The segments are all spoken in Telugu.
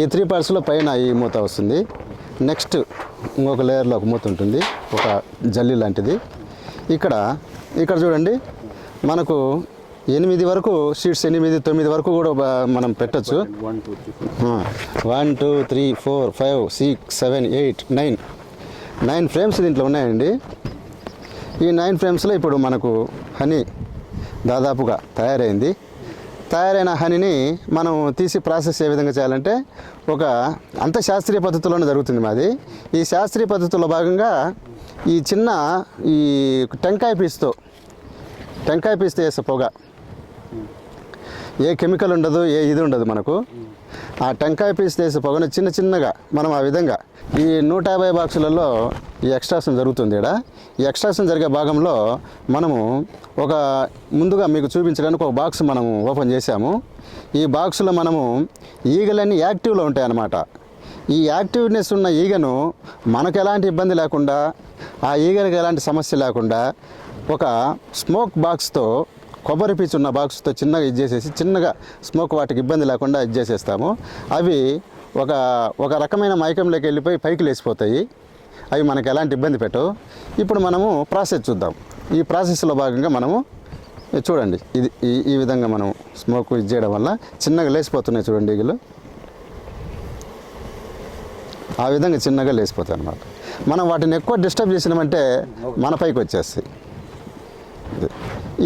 ఈ త్రీ పార్ట్స్లో పైన ఈ మూత వస్తుంది. నెక్స్ట్ ఇంకొక లేయర్లో ఒక మూత ఉంటుంది. ఒక జల్లి లాంటిది. ఇక్కడ ఇక్కడ చూడండి. మనకు ఎనిమిది వరకు షీట్స్ ఎనిమిది తొమ్మిది వరకు కూడా మనం పెట్టచ్చు. One two three four five six seven eight nine nine frames దీంట్లో ఉన్నాయండి. ఈ నైన్ ఫ్రేమ్స్లో ఇప్పుడు మనకు హనీ దాదాపుగా తయారైంది. తయారైన హనీని మనం తీసి ప్రాసెస్ ఏ విధంగా చేయాలంటే ఒక అంత శాస్త్రీయ పద్ధతిలోనే జరుగుతుంది మాది. ఈ శాస్త్రీయ పద్ధతిలో భాగంగా ఈ చిన్న ఈ టెంకాయ పీస్తో టెంకాయ పీస్తో వేసే పొగ. ఏ కెమికల్ ఉండదు ఏ ఇది ఉండదు మనకు. ఆ టెంకాయ పీస్ తీసే పొగను చిన్న చిన్నగా మనం ఆ విధంగా. ఈ నూట యాభై బాక్సులలో ఈ ఎక్స్ట్రాక్షన్ జరుగుతుంది ఇక్కడ ఈ ఎక్స్ట్రాక్షన్ జరిగే భాగంలో మనము ఒక ముందుగా మీకు చూపించడానికి ఒక బాక్స్ మనము ఓపెన్ చేశాము. ఈ బాక్స్లో మనము ఈగలన్నీ యాక్టివ్లో ఉంటాయి అన్నమాట ఈ యాక్టివ్నెస్ ఉన్న ఈగను మనకు ఎలాంటి ఇబ్బంది లేకుండా ఆ ఈగనికి ఎలాంటి సమస్య లేకుండా ఒక స్మోక్ బాక్స్తో కొబ్బరి పీచు ఉన్న బాక్స్తో చిన్నగా ఇది చేసేసి చిన్నగా స్మోక్ వాటికి ఇబ్బంది లేకుండా ఇది చేసేస్తాము. అవి ఒక ఒక రకమైన మైకంలోకి వెళ్ళిపోయి పైకి లేచిపోతాయి. అవి మనకు ఎలాంటి ఇబ్బంది పెట్టవు. ఇప్పుడు మనము ప్రాసెస్ చూద్దాం. ఈ ప్రాసెస్లో భాగంగా మనము చూడండి ఇది ఈ ఈ విధంగా మనం స్మోక్ ఇది చేయడం వల్ల చిన్నగా లేచిపోతున్నాయి చూడండి ఈగలు. ఆ విధంగా చిన్నగా లేచిపోతాయి అన్నమాట. మనం వాటిని ఎక్కువ డిస్టర్బ్ చేసినామంటే మన పైకి వచ్చేస్తాయి.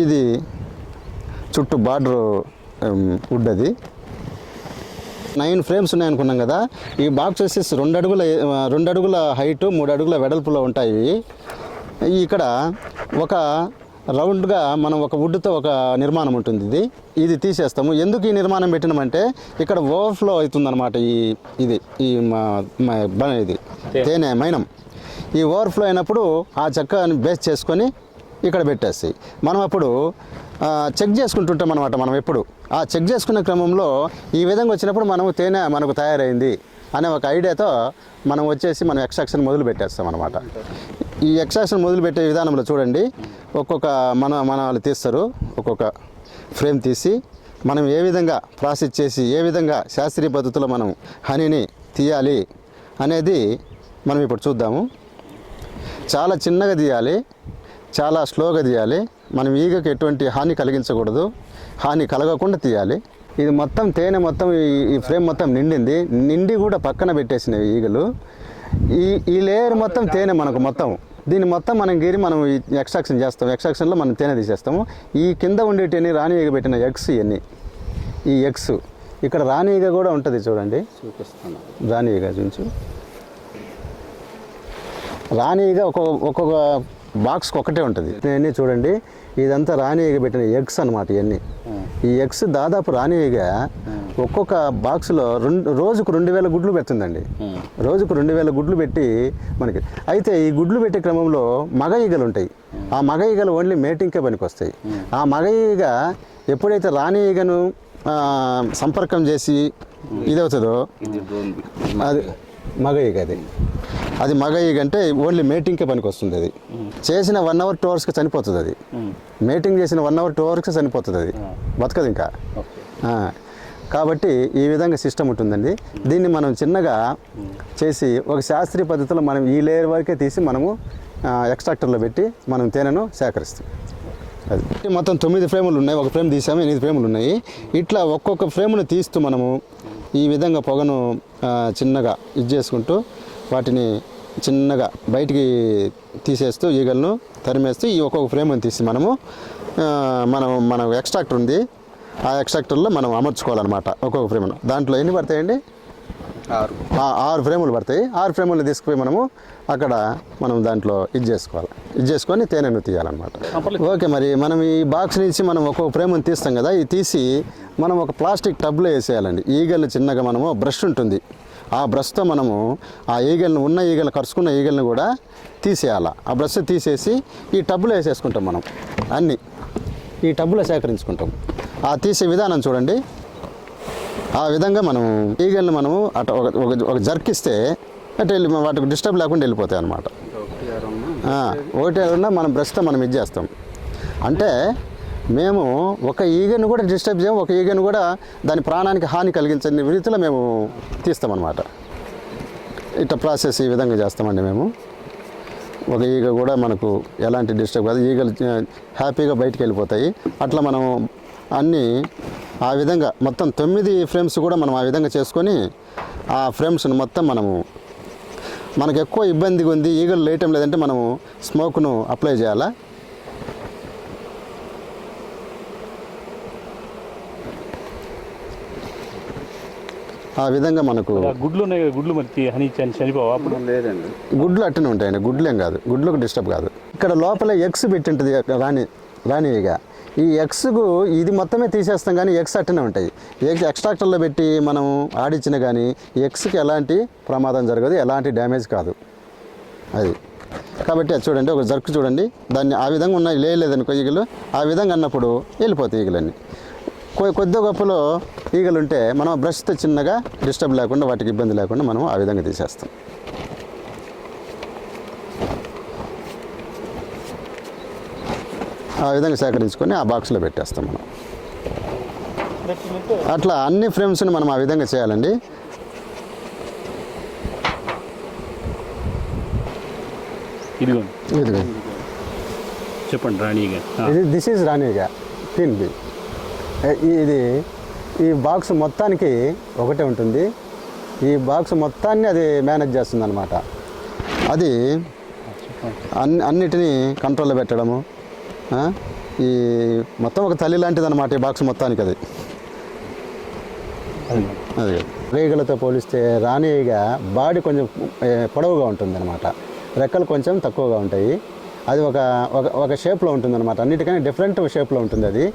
ఇది. చుట్టూ బార్డర్ వుడ్ అది నైన్ ఫ్రేమ్స్ ఉన్నాయి అనుకున్నాం కదా. ఈ బాక్స్ వచ్చేసి రెండు అడుగుల రెండు అడుగుల హైట్ మూడు అడుగుల వెడల్పులో ఉంటాయి. ఇక్కడ ఒక రౌండ్గా మనం ఒక వుడ్తో ఒక నిర్మాణం ఉంటుంది ఇది. ఇది తీసేస్తాము. ఎందుకు ఈ నిర్మాణం పెట్టినామంటే ఇక్కడ ఓవర్ఫ్లో అవుతుందన్నమాట ఈ ఇది ఈ ఇది. తేనె. మైనం. ఈ ఓవర్ఫ్లో అయినప్పుడు ఆ చెక్కని బేస్ చేసుకొని ఇక్కడ పెట్టేస్తాయి మనం అప్పుడు చెక్ చేసుకుంటుంటాం అనమాట మనం ఎప్పుడు. ఆ చెక్ చేసుకునే క్రమంలో ఈ విధంగా వచ్చినప్పుడు మనం తేనె మనకు తయారైంది అనే ఒక ఐడియాతో మనం వచ్చేసి మనం ఎక్స్ట్రాక్షన్ మొదలు పెట్టేస్తాం అనమాట ఈ ఎక్స్ట్రాక్షన్ మొదలు పెట్టే విధానంలో చూడండి. ఒక్కొక్క మన మన వాళ్ళు తీస్తారు. ఒక్కొక్క ఫ్రేమ్ తీసి మనం ఏ విధంగా ప్రాసెస్ చేసి ఏ విధంగా శాస్త్రీయ పద్ధతిలో మనం హనీని తీయాలి అనేది మనం ఇప్పుడు చూద్దాము. చాలా చిన్నగా తీయాలి. చాలా స్లోగా తీయాలి. మనం ఈగకు ఎటువంటి హాని కలిగించకూడదు. హాని కలగకుండా తీయాలి. ఇది మొత్తం తేనె మొత్తం ఈ- ఫ్రేమ్ మొత్తం నిండింది. నిండి కూడా పక్కన పెట్టేసినవి ఈగలు. ఈ ఈ లేయర్ మొత్తం తేనె మనకు మొత్తం. దీన్ని మొత్తం మనం గీరి మనం ఎక్స్ట్రాక్షన్ చేస్తాం. ఎక్స్ట్రాక్షన్లో మనం తేనె తీసేస్తాము. ఈ కింద ఉండేటివన్నీ రాణి ఈగ పెట్టిన ఎగ్స్ ఇవన్నీ. ఈ ఎగ్స్. ఇక్కడ రాణి ఈగ కూడా ఉంటుంది చూడండి. చూపిస్తాను రాణి ఈగ చూపించు. ఈగ ఒక్కొక్క ఒక్కొక్క బాక్స్కి ఒకటే ఉంటుంది. ఇవన్నీ చూడండి. ఇదంతా రాణిగా పెట్టిన ఎగ్స్ అనమాట ఇవన్నీ. ఈ ఎగ్స్ దాదాపు రాణిగా ఒక్కొక్క బాక్స్లో రెండు రోజుకు రెండు వేల గుడ్లు పెడుతుందండి రోజుకు రెండు వేల గుడ్లు పెట్టి మనకి. అయితే ఈ గుడ్లు పెట్టే క్రమంలో మగ ఈగలు ఉంటాయి. ఆ మగ ఈగలు ఓన్లీ మేటింగ్కే పనికి వస్తాయి ఆ మగ ఈగ ఎప్పుడైతే రాణి ఈగను సంపర్కం చేసి ఇదవుతుందో అది మగ ఈగ అది అది మగ ఈగ అంటే ఓన్లీ మేటింగ్కే పనికి వస్తుంది అది. చేసిన వన్ అవర్ టూ అవర్స్కి చనిపోతుంది అది మేటింగ్ చేసిన వన్ అవర్ టూ అవర్స్కి చనిపోతుంది అది బతకదు ఇంకా కాబట్టి ఈ విధంగా సిస్టమ్ ఉంటుందండి. దీన్ని మనం చిన్నగా చేసి ఒక శాస్త్రీయ పద్ధతిలో మనం ఈ లేయర్ వరకే తీసి మనము ఎక్స్ట్రాక్టర్లో పెట్టి మనం తేనెను సేకరిస్తాం. అది. మొత్తం తొమ్మిది ఫ్రేములు ఉన్నాయి. ఒక ఫ్రేమ్ తీసాము ఎనిమిది ఫ్రేములు ఉన్నాయి. ఇట్లా ఒక్కొక్క ఫ్రేమ్ను తీస్తూ మనము ఈ విధంగా పొగను చిన్నగా ఇది చేసుకుంటూ వాటిని చిన్నగా బయటికి తీసేస్తూ ఈగలను తరిమేస్తూ ఈ ఒక్కొక్క ఫ్రేమ్ని తీసి మనము మనం మన ఎక్స్ట్రాక్టర్ ఉంది. ఆ ఎక్స్ట్రాక్టర్లో మనం అమర్చుకోవాలన్నమాట ఒక్కొక్క ఫ్రేమ్ను. దాంట్లో ఎన్ని పడతాయండి? ఆరు. ఆరు ఫ్రేములు పడతాయి. ఆరు ఫ్రేములు తీసుకుపోయి మనము అక్కడ మనం దాంట్లో ఇది చేసుకోవాలి. ఇది చేసుకొని తేనెను తీయాలన్నమాట. ఓకే మరి మనం ఈ బాక్స్ నుంచి మనం ఒక్కొక్క ఫ్రేముని తీస్తాం కదా ఇది తీసి మనం ఒక ప్లాస్టిక్ టబ్లో వేసేయాలండి. ఈగలు చిన్నగా మనము బ్రష్ ఉంటుంది. ఆ బ్రష్తో మనము ఆ ఈగలను ఉన్న ఈగలు కరుచుకున్న ఈగలను కూడా తీసేయాలి. ఆ బ్రష్ తీసేసి ఈ టబ్లో వేసేసుకుంటాం మనం అన్నీ. ఈ టబ్లో సేకరించుకుంటాం. ఆ తీసే విధానం చూడండి. ఆ విధంగా మనం ఈగల్ని మనము అటు ఒక ఒక- ఒక జర్కిస్తే అటు వెళ్ళి వాటికి డిస్టర్బ్ లేకుండా వెళ్ళిపోతాయి అన్నమాట. ఒకటే ఉన్నా మనం బ్రష్తో మనం ఇది చేస్తాం. అంటే మేము ఒక ఈగను కూడా డిస్టర్బ్ చేయం ఒక ఈగను కూడా దాని ప్రాణానికి హాని కలిగించని రీతిలో మేము తీస్తామన్నమాట. ఇట్లా ప్రాసెస్ ఈ విధంగా చేస్తామండి మేము. ఒక ఈగ కూడా మనకు ఎలాంటి డిస్టర్బ్ కాదు. ఈగలు హ్యాపీగా బయటికి వెళ్ళిపోతాయి. అట్లా మనం అన్నీ ఆ విధంగా మొత్తం తొమ్మిది ఫ్రేమ్స్ కూడా మనం ఆ విధంగా చేసుకొని ఆ ఫ్రేమ్స్ని మొత్తం మనము మనకు ఎక్కువ ఇబ్బందిగా ఉంది ఈగలు లేయటం లేదంటే మనము స్మోక్ను అప్లై చేయాలా? ఆ విధంగా మనకు గుడ్లు ఉన్నాయి గుడ్లు మరి హనీ చని చనిపోవా అప్పుడు? లేదండి. గుడ్లు అట్టనే ఉంటాయండి గుడ్లేం కాదు గుడ్లకు డిస్టర్బ్ కాదు. ఇక్కడ లోపల ఎగ్స్ పెట్టింటుంది రాణి ఇక. ఈ ఎగ్స్కు ఇది మొత్తమే తీసేస్తాం కానీ ఎగ్స్ అట్టనే ఉంటాయి. ఎగ్స్ ఎక్స్ట్రాక్టర్లో పెట్టి మనం ఆడిచ్చిన కానీ ఎగ్స్కి ఎలాంటి ప్రమాదం జరగదు ఎలాంటి డ్యామేజ్ కాదు. అది. కాబట్టి అది చూడండి ఒక జర్క్ చూడండి. దాన్ని ఆ విధంగా ఉన్నాయి లేదనుకో ఈగలు. ఆ విధంగా అన్నప్పుడు వెళ్ళిపోతాయి ఈగలన్నీ. కొద్ది గొప్పలో ఈగలు ఉంటే మనం బ్రష్తో చిన్నగా డిస్టర్బ్ లేకుండా వాటికి ఇబ్బంది లేకుండా మనం ఆ విధంగా తీసేస్తాం. ఆ విధంగా సేకరించుకొని ఆ బాక్స్లో పెట్టేస్తాం మనం. అట్లా అన్ని ఫ్రేమ్స్ని మనం ఆ విధంగా చేయాలండి. ఇదిగోండి. చెప్పండి రాణిగా ఇది దిస్ ఈజ్ రాణిగా టీన్ బి ఇది ఈ బాక్స్ మొత్తానికి ఒకటే ఉంటుంది. ఈ బాక్స్ మొత్తాన్ని అది మేనేజ్ చేస్తుంది అనమాట అది అన్ని అన్నిటినీ కంట్రోల్లో పెట్టడము. ఈ మొత్తం ఒక తల్లి లాంటిది అనమాట ఈ బాక్స్ మొత్తానికి అది అది రేగలతో పోలిస్తే రాణి ఈగ బాడీ కొంచెం పొడవుగా ఉంటుంది అనమాట రెక్కలు కొంచెం తక్కువగా ఉంటాయి. అది ఒక ఒక ఒక షేప్లో ఉంటుంది అనమాట అన్నిటికన్నా డిఫరెంట్ షేప్లో ఉంటుంది అది.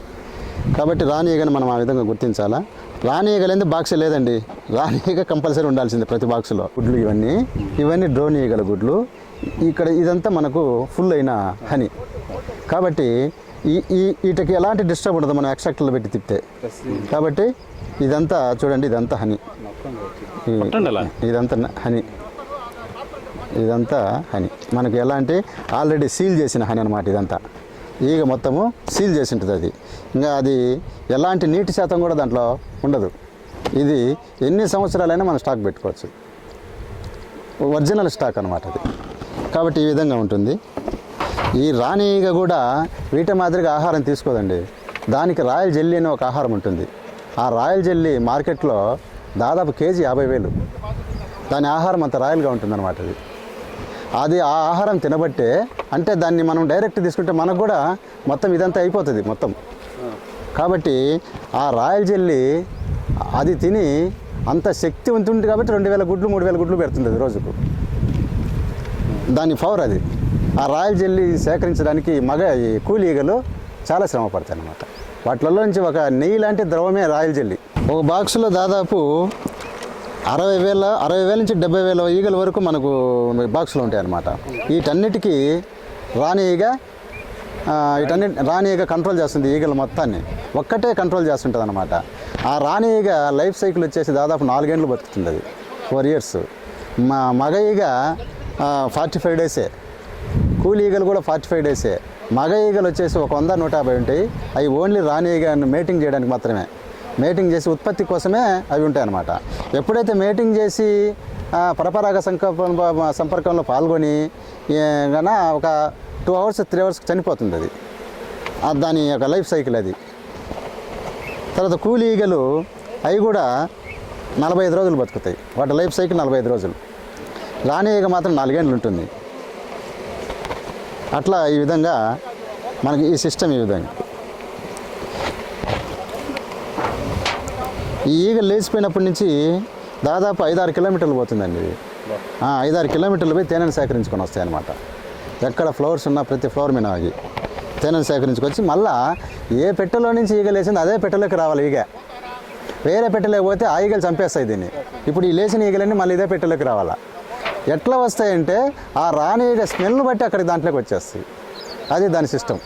కాబట్టి రాణి మనం ఆ విధంగా గుర్తించాలా? రాణి ఈగ లేని బాక్స్ లేదండి. రాణి ఈగ కంపల్సరీ ఉండాల్సిందే ప్రతి బాక్స్లో గుడ్లు ఇవన్నీ. ఇవన్నీ డ్రోన్ ఈగల గుడ్లు. ఇక్కడ ఇదంతా మనకు ఫుల్ అయిన హనీ. కాబట్టి ఈ ఈ వీటికి ఎలాంటి డిస్టర్బ్ ఉండదు మనం ఎక్స్ట్రాక్టర్లో పెట్టి తిప్పితే. కాబట్టి ఇదంతా చూడండి ఇదంతా హనీ. ఇదంతా హనీ. ఇదంతా హనీ. మనకు ఎలాంటి ఆల్రెడీ సీల్ చేసిన హనీ అనమాట ఇదంతా. ఈగ మొత్తము సీల్ చేసి ఉంటుంది అది. ఇంకా అది ఎలాంటి నీటి శాతం కూడా దాంట్లో ఉండదు. ఇది ఎన్ని సంవత్సరాలైనా మనం స్టాక్ పెట్టుకోవచ్చు. ఒరిజినల్ స్టాక్ అనమాట అది. కాబట్టి ఈ విధంగా ఉంటుంది. ఈ రాణి ఈగ కూడా వీట మాదిరిగా ఆహారం తీసుకోదండి. దానికి రాయల్ జెల్లీ అనే ఒక ఆహారం ఉంటుంది. ఆ రాయల్ జెల్లీ మార్కెట్లో దాదాపు కేజీ యాభై వేలు. దాని ఆహారం అంత రాయల్గా ఉంటుందన్నమాట అది. అది ఆ ఆహారం తినబట్టే అంటే దాన్ని మనం డైరెక్ట్ తీసుకుంటే మనకు కూడా మొత్తం ఇదంతా అయిపోతుంది మొత్తం. కాబట్టి ఆ రాయల్ జెల్లీ అది తిని అంత శక్తి ఉంటుంది కాబట్టి రెండు వేల గుడ్లు మూడు వేల గుడ్లు పెడుతుంది అది రోజుకు. దాని పవర్ అది. ఆ రాయల్ జెల్లీ సేకరించడానికి మగ ఈ కూలి ఈగలు చాలా శ్రమ పడతాయి అన్నమాట. వాటిలో నుంచి ఒక నెయ్యి లాంటి ద్రవమే రాయల్ జెల్లీ. ఒక బాక్స్లో దాదాపు అరవై వేల అరవై వేల నుంచి డెబ్బై వేల ఈగల వరకు మనకు బాక్సులు ఉంటాయి అన్నమాట. వీటన్నిటికీ రాణి ఈగ వీటన్నిటి వీటన్ని రాణి ఈగ కంట్రోల్ చేస్తుంది ఈగల మొత్తాన్ని. ఒక్కటే కంట్రోల్ చేస్తుంటుంది అనమాట ఆ రాణి ఈగ లైఫ్ సైకిల్ వచ్చేసి దాదాపు నాలుగేండ్లు బతుకుతుంది అది. Four years. మా మగ ఈగ ఫార్టీ ఫైవ్ డేసే. కూలి ఈగలు కూడా ఫార్టీ ఫైవ్ డేసే. మగ ఈగలు వచ్చేసి ఒక వంద నూట యాభై ఉంటాయి. అవి ఓన్లీ రాణి ఈగను మేటింగ్ చేయడానికి మాత్రమే. మేటింగ్ చేసి ఉత్పత్తి కోసమే అవి ఉంటాయి అన్నమాట. ఎప్పుడైతే మేటింగ్ చేసి పరపరాగ సంకల్ప సంపర్కంలో పాల్గొని ఏ, గన ఒక టూ అవర్స్ త్రీ అవర్స్ చనిపోతుంది అది. దాని యొక్క లైఫ్ సైకిల్ అది. తర్వాత కూలి ఈగలు అవి కూడా నలభై ఐదు రోజులు బతుకుతాయి. వాటి లైఫ్ సైకిల్ నలభై ఐదు రోజులు. రాణి ఈగ మాత్రం నాలుగేండ్లు ఉంటుంది. అట్లా ఈ విధంగా మనకి ఈ సిస్టమ్ ఈ విధంగా. ఈ ఈగ లేచిపోయినప్పటి నుంచి దాదాపు ఐదారు కిలోమీటర్లు పోతుందండి ఇది ఐదారు కిలోమీటర్లు పోయి తేనెను సేకరించుకొని వస్తాయి అనమాట ఎక్కడ ఫ్లవర్స్ ఉన్నా ప్రతి ఫ్లవర్ మీద ఆగి తేనెను సేకరించుకొచ్చి మళ్ళా ఏ పెట్టెలో నుంచి ఈగ లేచింది అదే పెట్టెలోకి రావాలి ఈగ. వేరే పెట్టెలోకి పోతే ఆ ఈగలు చంపేస్తాయి దీన్ని. ఇప్పుడు ఈ లేచిన ఈగలన్నీ మళ్ళీ ఇదే పెట్టెలోకి రావాలా. ఎట్లా వస్తాయంటే ఆ రాని ఈగ స్మెల్ని బట్టి అక్కడికి దాంట్లోకి వచ్చేస్తాయి. అది దాని సిస్టమ్.